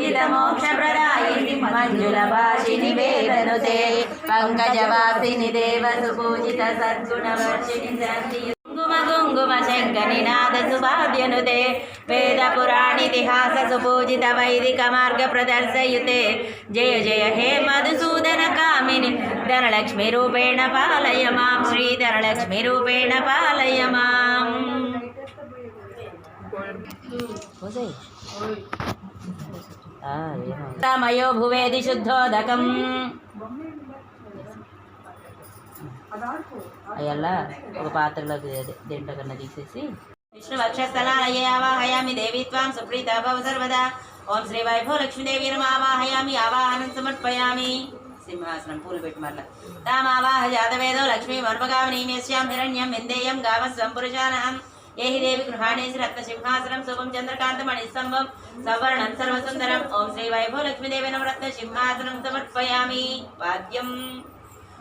వందితమోక్షప్రదాయిని మంజులభాషిని వేదనుతే పంకజవాసిని దేవ సుపూజిత సద్గుణవర్షిణి శాంతి కుంకుమ కుంకుమ శంకని నాద సుభావ్యనుతే వేద పురాణితిహాస సుపూజిత వైదిక మార్గ ప్రదర్శయుతే జయ జయ హే మధుసూదన కామిని ధనలక్ష్మి రూపేణ పాలయ మాం శ్రీ ధనలక్ష్మి రూపేణ పాలయ మాం మయో భువేది శుద్ధోదకం. అయ్యల్లా ఒక పాత్రలోకి దీంట్లో కన్నా తీసేసి. విష్ణు వక్షస్థలాలయ ఆవాహయామి దేవి త్వాం సుప్రీత భవ సర్వదా. ఓం శ్రీ వైభవ లక్ష్మీదేవి ఆవాహయామి ఆవాహనం సమర్పయామి. సింహాసనం పూలు పెట్టి మరల తామావాహ జాతవేదో లక్ష్మీ మర్మగామి మర్మగామనీమేశ్యాం హిరణ్యం విందేయం గావస్వం పురుషానహం. ఏహి దేవి గృహాణేసి రత్న సింహాసనం శుభం చంద్రకాంతమణి స్తంభం సవర్ణం సర్వసుందరం ఓం శ్రీ వైభవ లక్ష్మీదేవి నమ రత్న సింహాసనం సమర్పయామి వాద్యం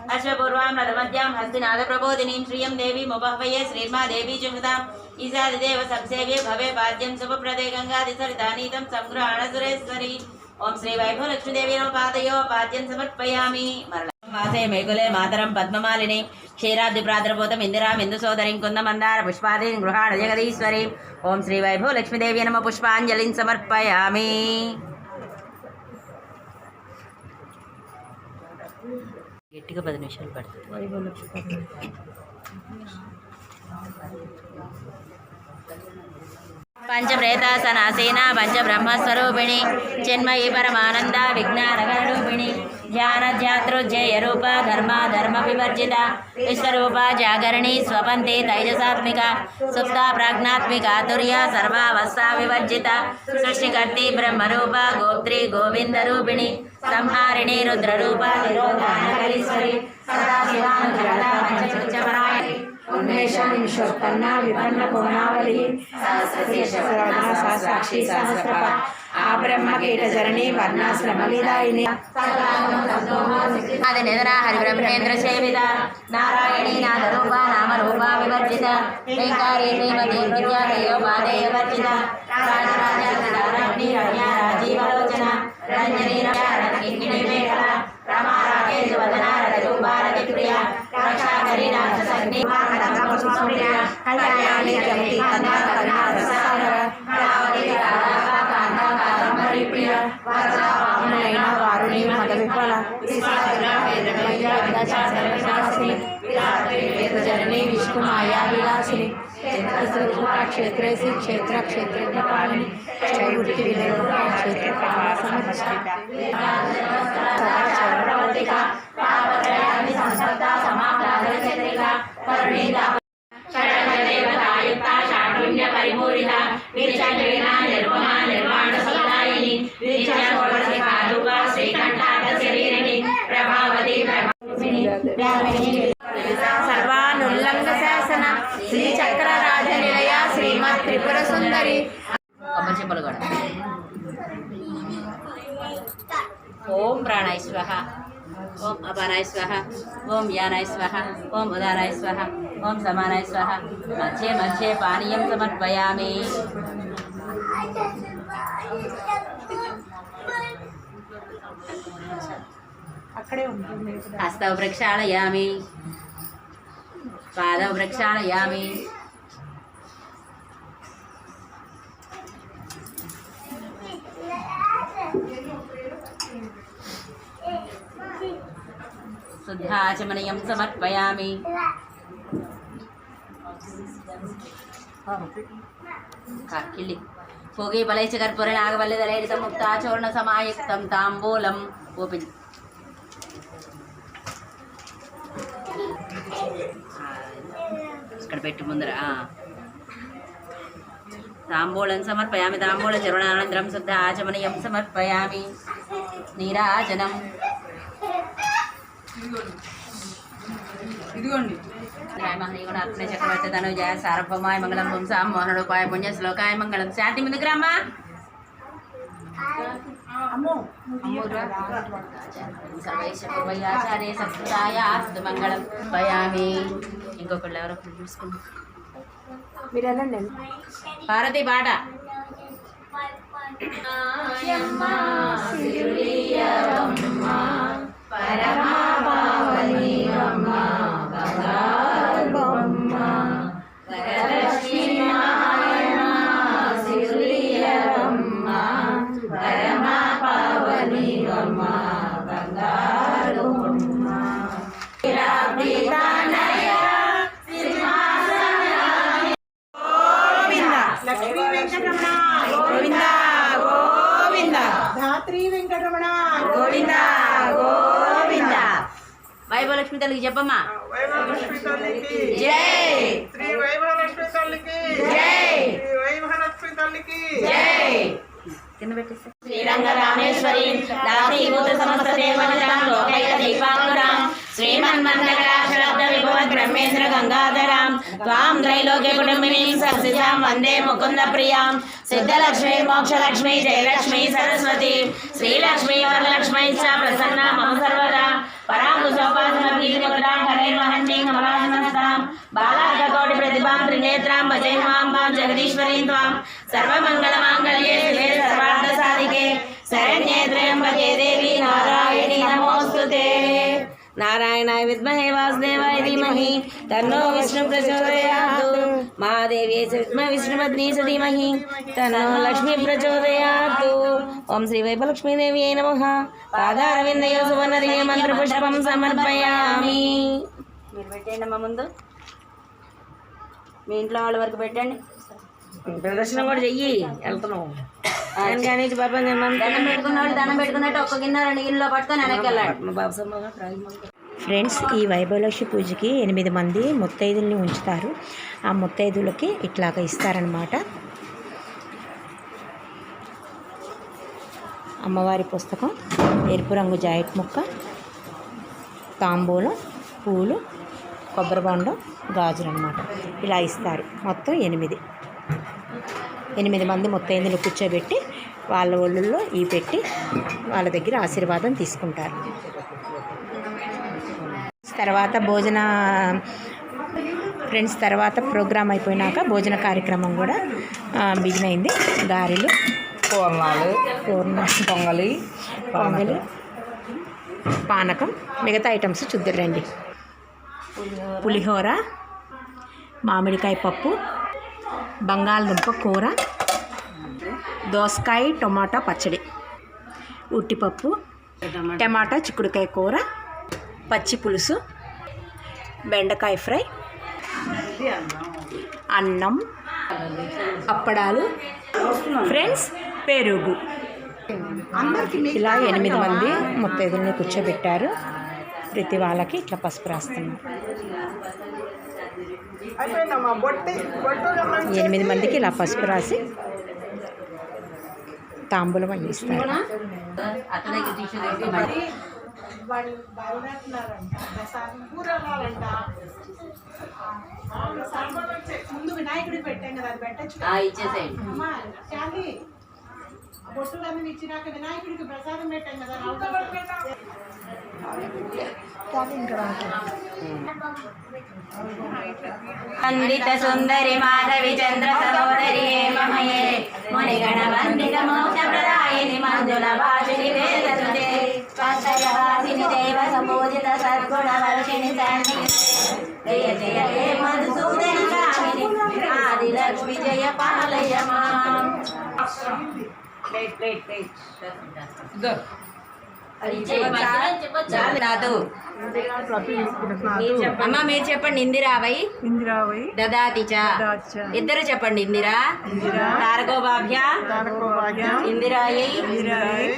అశ్వపూర్వాం రథమధ్యాం హస్తినాథ ప్రబోధినీం శ్రియం దేవి ముబహ్వయే శ్రీర్మా దేవీ జుహృతాం ఈశాదిదేవ సంసేవ్యే భవే పాద్యం శుభప్రదే గంగాది సరితానీతం సంగ్రహణ సురేశ్వరి ఓం శ్రీ వైభవ మేకులే మాతరం పద్మమాలిని. క్షీరాబ్ది ప్రాద్రపోతం ఇందిరాం ఇందు సోదరిం కుందమందార పుష్పాదీన్ గృహాణ జగదీశ్వరి. ఓం శ్రీ వైభవ లక్ష్మీదేవి నమ పుష్పాంజలిని సమర్పయామి. గట్టిగా పది నిమిషాలు పడుతుంది. పంచప్రేతాసనాసీన పంచబ్రహ్మస్వరూపిణి చిన్మయి పరమానంద విజ్ఞానగరూపిణి ధ్యానధ్యాతృజయ రూప ధర్మ ధర్మ వివర్జిత విశ్వరూప జాగరణి స్వపంతి తైజసాత్మిక సుప్త ప్రాజ్ఞాత్మిక తుర్య సర్వావస్థా వివర్జిత సృష్టికర్తి బ్రహ్మరూప గోత్రి గోవింద రూపిణి సంహారిణి రుద్రరూప నిరోధానకరీశ్వరి సదాశివానుగ్రహ పంచకృత్యపరాయణి ఉన్మేషాన్ని విశ్వోత్పన్న విపన్న భువనావళి సాక్షి సహస్రప ఆ బ్రహ్మ కీట జరణి వర్ణాశ్రమ విదాయిని హరి బ్రహ్మేంద్ర సేవిత నారాయణీ నాద రూప నామ రూప వివర్జిత వెంకారీ శ్రీమతి విద్యాదయో పాదేయ వర్జిత రాజరాజీ రమ్య రాజీవలోచన రంజనీ రమ్యారణి మేఖల రమా రాకేశ వదన రజూపారతి ప్రియ రక్షాకరి สุริยะขยายานิจมิติตันตาตันนาสสาระพระวติตาลาตาตาตาตมริเปียวาตาปามเนนะวารุณีมหาวิปลาวิสาจนะเวทมยาวิชาเสรชาสิวิราติเวทจนนีวิมา विलासिनी क्षेत्रे से क्षेत्र क्षेत्र पालिनी क्षेत्र समस्थिता ఓం ప్రాణాయ స్వహ. ఓం అపానాయ స్వహ. ఓం యానాయ స్వహ. ఓం ఉదానాయ స్వహ. ఓం సమానాయ స్వహ. మధ్యే మధ్యే పానీయం సమర్పయామి. హస్తౌ ప్రక్షాళయామి. పాదౌ ప్రక్షాళయామి. శుద్ధాచమనయం సమర్పయామి కాకిళ్ళి భోగి బలైచ కర్పూర నాగవల్లి దళైరితం ముక్తాచూర్ణ సమాయుక్తం తాంబూలం ఓపెన్ ఇక్కడ పెట్టి ముందర తాంబూలం సమర్పయామి తాంబూల చరుణానంతరం శుద్ధ ఆచమనీయం సమర్పయామి. నీరాజనం. ఇదిగోండి. మహనీయుడు చక్రవర్తి ధనుజయ సార్వభౌమాయ మంగళం పుంసాం మోహనుడుపాయ పుణ్య శ్లోకాయ మంగళం. శాంతి ముందుకు రామ్మా. సర్వైశ్వర్యాచార్య సంస్కృతాయ ఆస్తు మంగళం భయామి ఇంకొకళ్ళు ఎవరో చూసుకుంటాం మీరు భారతి పాట. లక్ష్మీ తల్లికి చెప్పమ్మా. జై. శ్రీ వైభవలక్ష్మి తల్లికి జై. శ్రీ వైభవలక్ష్మి తల్లికి జై. కింద పెట్టేసి శ్రీరంగరామేశ్వరి దాసీభూత సమస్త దేవతాం లోకైక శ్రీమన్మందకరాశరబ్ద విభవత్ గంగాధరాం. త్వాం త్రైలోక్య కుటుంబినీం సత్సిజాం వందే ముకుంద ప్రియాం సిద్ధలక్ష్మి మోక్షలక్ష్మి జయలక్ష్మి సరస్వతి. శ్రీలక్ష్మి వరలక్ష్మి చ ప్రసన్న మమ సర్వదా. పరాంకుశోపాసన ప్రీతిముద్రాం హరైర్మహంతి కమలాసనస్తాం బాలార్కకోటి ప్రతిభాం త్రినేత్రాం భజేమాంబాం జగదీశ్వరీం త్వాం. సర్వమంగళమాంగళ్యే శివే సర్వార్థ సాధికే. శరణ్యే త్రయంబకే దేవి నారాయణి నమోస్తుతే నారాయణాయ విద్మహే వాసుదేవాయ ధీమహి తన్నో విష్ణు ప్రచోదయాత్ మహాదేవి విద్మ విష్ణుపత్ని స ధీమహి తన్నో లక్ష్మి ప్రచోదయాత్ ఓం శ్రీ వైభలక్ష్మీదేవి నమ పాదారవిందయో సువర్ణదే మంత్రపుష్పం సమర్పయామి మీరు పెట్టండి అమ్మా ముందు. మీ ఇంట్లో వాళ్ళ వరకు పెట్టండి. ప్రదర్శన కూడా చెయ్యి వెళ్తున్నాం. కానీ పాపం దండం పెట్టుకున్న వాళ్ళు దండం పెట్టుకున్నట్టు ఒక్క గిన్నె రెండు గిన్నెలో పట్టుకొని వెనక్కి వెళ్ళాడు మా బాబు ఫ్రెండ్స్ ఈ వైభవలక్ష్మి పూజకి ఎనిమిది మంది ముత్తైదుల్ని ఉంచుతారు. ఆ ముత్తైదులకి ఇట్లాగ ఇస్తారనమాట అమ్మవారి పుస్తకం ఎరుపు రంగు జాకెట్ ముక్క తాంబూలం పూలు కొబ్బరి బొండం గాజులు అనమాట ఇలా ఇస్తారు. మొత్తం ఎనిమిది. ఎనిమిది మంది ముత్తైదులు కూర్చోబెట్టి వాళ్ళ ఒళ్ళల్లో ఈ పెట్టి వాళ్ళ దగ్గర ఆశీర్వాదం తీసుకుంటారు. తర్వాత భోజన ఫ్రెండ్స్ తర్వాత ప్రోగ్రామ్ అయిపోయినాక భోజన కార్యక్రమం కూడా బిగిన్ అయింది గారెలు పూర్ణాలు పూర్ణ పొంగలి పొంగలి పానకం మిగతా ఐటమ్స్ చూద్దరండి పులిహోర మామిడికాయ పప్పు బంగాళదుంప కూర దోసకాయ టొమాటో పచ్చడి ఉట్టిపప్పు టమాటా చిక్కుడుకాయ కూర పచ్చి పులుసు బెండకాయ ఫ్రై అన్నం అప్పడాలు. ఫ్రెండ్స్ పెరుగు. ఇలా ఎనిమిది మంది ముత్తైదుల్ని కూర్చోబెట్టారు. ప్రతి వాళ్ళకి ఇట్లా పసుపు రాస్తున్నారు ఎనిమిది మందికి ఇలా పసుపు రాసి తాంబూలం అందిస్తారు. ముందు వినాయకుడికి పెట్టాం కదా అది పెట్టచ్చు ఆ, ఇచ్చేసేయండి అమ్మా శాంతి ఆ బొట్టులన్నీ ఇచ్చినాక వినాయకుడికి ప్రసాదం పెట్టాం కదా వందిత సుందరి మాధవి చంద్ర సహోదరి మహయే. మునిగణ వందిత మోక్ష ప్రదాయిని మంజుల భాషిని పంచయవాసిని దేవ సద్గుణ వర్షిణి శాంతి. జయ జయ హే మధుసూదన కామిని ఆది లక్ష్మి జయ పాలయ మాం. అమ్మ మీరు చెప్పండి. ఇందిరావై. ఇందిరావై. దదాతి చ ఇద్దరు చెప్పండి. ఇందిరా. తారకోపాభ్య ఇందిరాయై.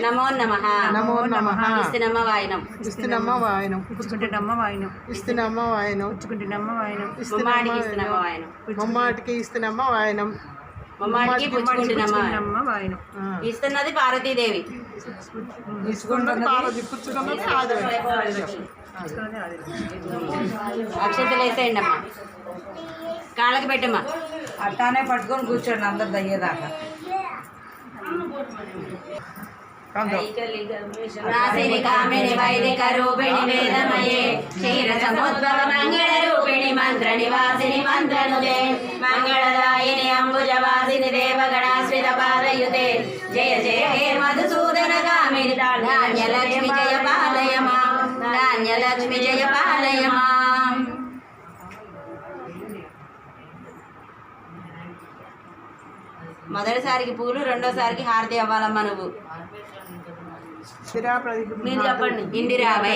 నమో నమ. నమో నమ. ఇస్తునమ్మ వాయినం. ఇస్తున్నమ్మ వాయనం. పుచ్చుకుంటున్నమ్మ వాయినం. ఇస్తున్నమ్మ వాయనం. పుచ్చుకుంటున్నమ్మ వాయినం. ఇస్తునమ్మ వాయనం. ముమ్మాటికి ఇస్తున్నమ్మ వాయనం. ముమ్మాడికి ఇస్తున్నది పార్వతీదేవి. అక్షతలు వేసేయండి అమ్మా కాళ్ళకి పెట్టమ్మా. అట్టానే పట్టుకొని కూర్చోండి అందరు దయ్యేదాకా. నాసిని వైదిక రూపిణి వేదమయే. క్షీర సముద్భవ మంగళ రూపిణి మంత్ర నివాసిని మంత్రనుదే మంగళదాయిని అంబుజవాసిని జయ జయ హే మధుసూదన కామిని ధాన్యలక్ష్మి జయ పాలయ ధాన్యలక్ష్మి జయ మొదటిసారికి పూలు రెండోసారికి హారతి అవ్వాలమ్మా నువ్వు. మీరు చెప్పండి. ఇందిరావై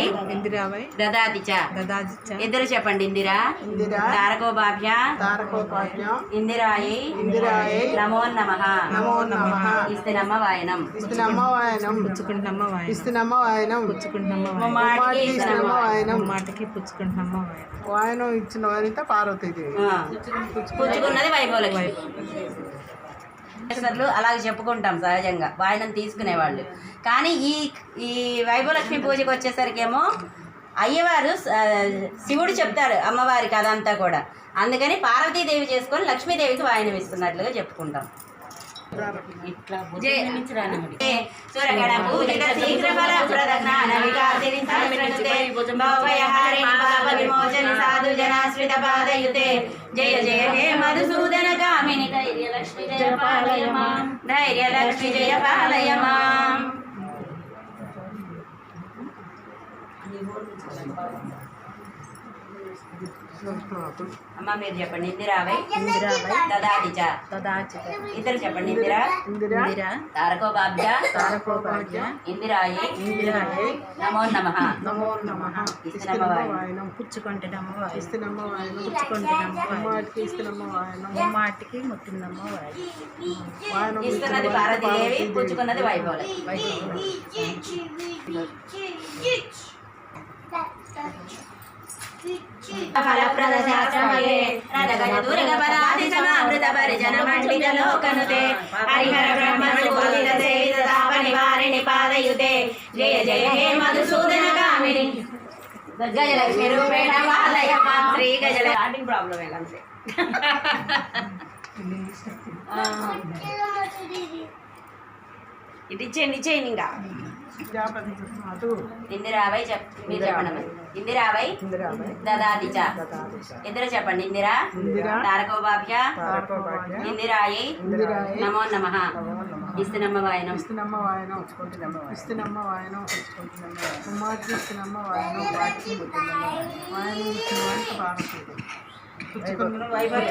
ఇద్దరు చెప్పండి. ఇందిరా ఇందిరా తారకోపాభ్య ఇందిరాయి ఇందిరాయే నమో నమ నమో నమః ఇస్తినమ్మ వాయనం ఇస్తున్నమ్మ వాయనం పుచ్చుకుంటున్నమ్మ వాయనం ఇస్తున్నమ్మ వాయనం పుచ్చుకుంటున్నమ్మ వాయనం ముమ్మాటికి ముమ్మాటికి ఇస్తినమ్మ ఇస్తున్నమ్మ వాయనం మాటకి పుచ్చుకుంటున్నమ్మ వాయనం వాయనం ఇచ్చిన వారిత పార్వతీదేవి. పుచ్చుకున్నది వైభవలక్ష్మి. అసలు అలాగే చెప్పుకుంటాం సహజంగా. వాయనం తీసుకునేవాళ్ళు. కానీ ఈ ఈ వైభవలక్ష్మి పూజకు వచ్చేసరికేమో అయ్యవారు శివుడు చెప్తాడు అమ్మవారికి అదంతా కూడా. అందుకని పార్వతీదేవి చేసుకొని లక్ష్మీదేవికి వాయనం ఇస్తున్నట్లుగా చెప్పుకుంటాం. జయ- సురగణ పూజిత శీఘ్ర ఫల ప్రద జ్ఞాన వికాసిని పాప విమోచని సాధు జనాశ్రిత పాదయుతే. జయ జయ హే మధుసూదన కామిని ధైర్య లక్ష్మి జయ పాలయ మాం ధైర్య లక్ష్మి జయ పాలయ మాం అమ్మ మీరు చెప్పండి. ఇందిరావై ఇందిరావై దదాది చ దదాజిత ఇద్దరు చెప్పండి ఇందిరా. ఇందిరా. ఇందిరా. తారకోపాభ్య తారకోపాధ్య ఇందిరాయే. ఇందిరాయే. నమో నమ. నమో నమః. ఇస్తున్నమ్మ వాయనం వాయనం పుచ్చుకుంటున్నమ్మ వాయనం ఇస్తున్నమ్మ వాయనం పుచ్చుకుంటున్నమ్మ వాయనం ముమ్మాటికి ఇస్తున్నమ్మ వాయనం ముమ్మాటికి ముట్టిందమ్మ వాయనం వాయనం ఇస్తున్నది. పార్వతీదేవి పుచ్చుకున్నది వైభవలే ఫలప్రద శాస్త్రమయే రథగజ దుర్గ పదాది సమావృత పరిజన మండిత లోకనుతే హరిహర బ్రహ్మ సుబోధిత సేవిత తాప నివారిణి పాదయుతే జయ జయ హే మధుసూదన కామిని గజలక్ష్మి రూపేణ పాదయ మాం శ్రీ గజల స్టార్టింగ్ ప్రాబ్లం అంతే ఇటు ఇచ్చేయండి ఇచ్చేయండి ఇంకా ఇందిరావై చెప్ మీరు చెప్పండి. ఇందిరావై ఇందిరాబాయ్ దదాది చ. దదాదిశ ఇద్దరు చెప్పండి. ఇందిరా తారకోపాఠ్య ఇందిరాయి నమో నమ. నమో నమః. ఇస్తునమ్మ వాయనం ఇస్తున్నమ్మ వాయనం ఇస్తున్నమ్మ వాయనం కుమార్తె ఇస్తున్నమ్మ వాయనం వాయనం ఇచ్చిన వారికి పుచ్చుకున్న వైభవం.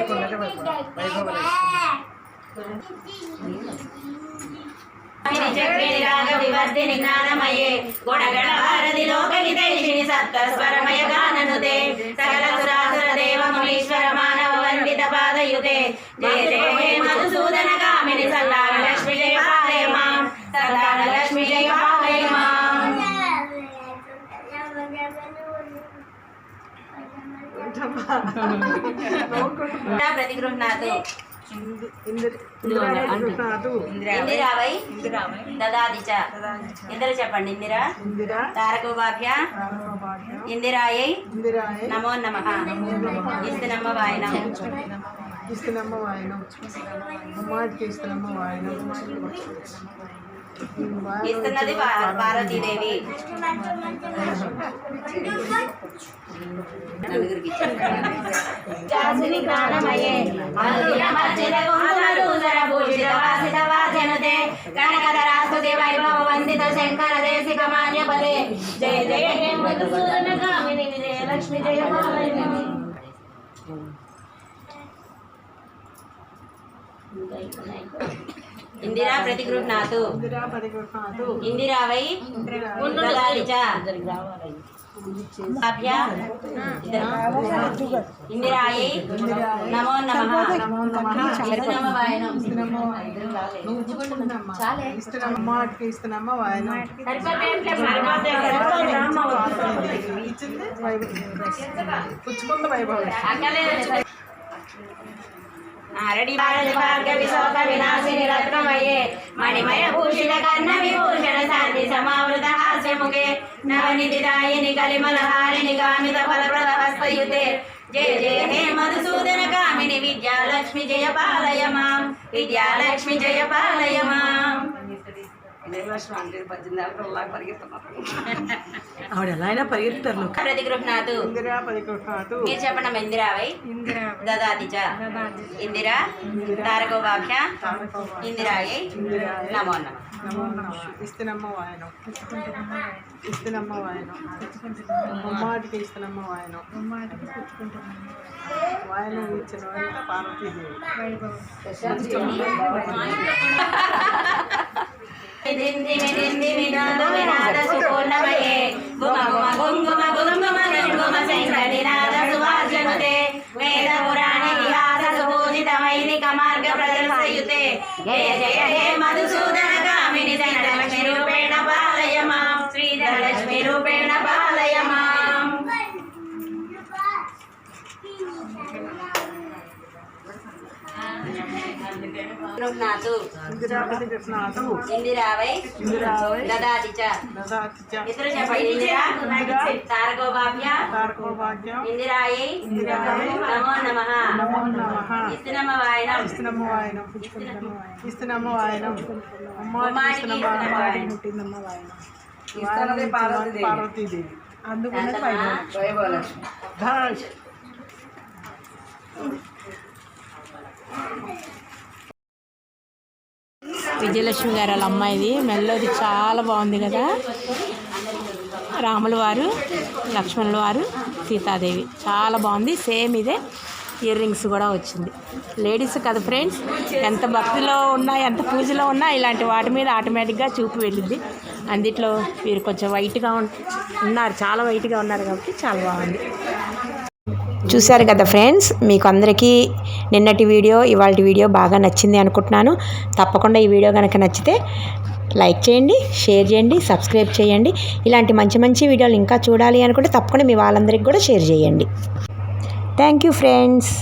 వివర్ధిని జ్ఞానమయే గుణగణ భారతి లోకహితైషిణి సప్త స్వరమయ గాననుతే సకల సురాసుర దేవ మునీశ్వర మానవ వందిత పాదయుతే జయ జయ హే మధుసూదన కామిని సంతాన లక్ష్మి జయ పాలయ మాం సంతాన లక్ష్మి జయ పాలయ మాం ప్రతిగృహ్ణాతు. ఇందిరాదు ఇందిరావై దదాది చ ఇద్దరు చెప్పండి ఇందిరా. ఇందిరా. తారకోపాఠ్య ఇందిరాయై. నమో నమ. ఇస్తునమ్మ వాయనం. ఇస్తున్నమ్మ వాయనం. కుమార్తె ఇస్తున్నమ్మ వాయనం. ఇస్తున్నది పా- పార్వతీదేవి నలుగురికి శాసిని జ్ఞానమయే అనుదిన మర్చిత కుంకుమధూసర భూషిత వాసిత వాసనుతే కనకధరాస్తుతి వైభవ వందిత శంకర దేశిక మాన్యపదే జయ జయ హే మధుసూదన కామిని విజయ లక్ష్మి జయ పాలయమి. ఇందిరా ప్రతిగృహ్ణాతు. ఇందిరావై ఇందిరాయై. నమో నమ. ఇచ్చింది. వైభవం. పుచ్చుకున్న వైభవం రెడీ భారత భార్గవి శోక వినాశిని రత్నమయే. మణిమయ భూషిత కర్ణ విభూషణ శాంతి సమావృత హాస్యముఖే. నవనిధి దాయిని కలిమల హారిణి కామిత ఫలప్రద హస్తయుతే జయ జయ హే మధుసూదన కామిని విద్యాలక్ష్మి జయ పాలయ మాం విద్యాలక్ష్మి జయ పాలయ మాం ఆవిడ ఎలా అయినా ప్రతిగృహ్ణాతు ఇందిరా పరిగృహాతు మీరు చెప్పండి అమ్మ ఇందిరావై ఇందిరా దదాతి చ ఇందిరా. తారకోపాఖ్య ఇందిరాయై నమో నమ నమో నమః ఇస్తునమ్మ వాయనం. ఇస్తునమ్మ వాయనం. ముమ్మాటికి వాయనం. ఇచ్చిన పార్వతీదేవి. వేద పురాణ ఇతిహాస సుబోధితమైనిక మార్గ ప్రదర్శయుతే జయ జయ హే మధుసూదన గృహ్ణాతు ఇందిరా పరిగృహాతు ఇందిరావై ఇందిరావై దదాతి చ దదాతి చ ఇద్దరు చెప్పండి ఇందిరా తారకోపాభ్య తారకోపాగ్యం ఇందిరాయై ఇందిరాయై నమో నమ. నమో నమః. ఇస్తునమ్మ వాయనం ఇస్తునమ్మ వాయనం ఇస్తునమ్మ వాయనం ముమ్మాటికి అమ్మాటికి ఇస్తునమ్మ ఇస్తునమ్మ వాయనం వాయనం. వాయనం పార్వతీదేవి. పార్వతీదేవి అందుకున్నది వైభవలక్ష్మి ధనలక్ష్మి విజయలక్ష్మి గారు వాళ్ళ అమ్మాయిది. మెల్లోది చాలా బాగుంది కదా. రాముల వారు లక్ష్మణుల వారు సీతాదేవి. చాలా బాగుంది. సేమ్ ఇదే ఇయర్ రింగ్స్ కూడా వచ్చింది. లేడీస్ కదా ఫ్రెండ్స్ ఎంత భక్తిలో ఉన్నా ఎంత పూజలో ఉన్నా ఇలాంటి వాటి మీద ఆటోమేటిక్గా చూపు వెళ్ళింది అందిట్లో వీరు కొంచెం వైట్గా ఉన్నారు. చాలా వైట్గా ఉన్నారు కాబట్టి చాలా బాగుంది. చూశారు కదా ఫ్రెండ్స్ మీకు అందరికీ నిన్నటి వీడియో ఇవాళ వీడియో బాగా నచ్చింది అనుకుంటున్నాను. తప్పకుండా ఈ వీడియో కనుక నచ్చితే లైక్ చేయండి షేర్ చేయండి సబ్స్క్రైబ్ చేయండి. ఇలాంటి మంచి మంచి వీడియోలు ఇంకా చూడాలి అనుకుంటే తప్పకుండా మీ వాళ్ళందరికీ కూడా షేర్ చేయండి. Thank you friends.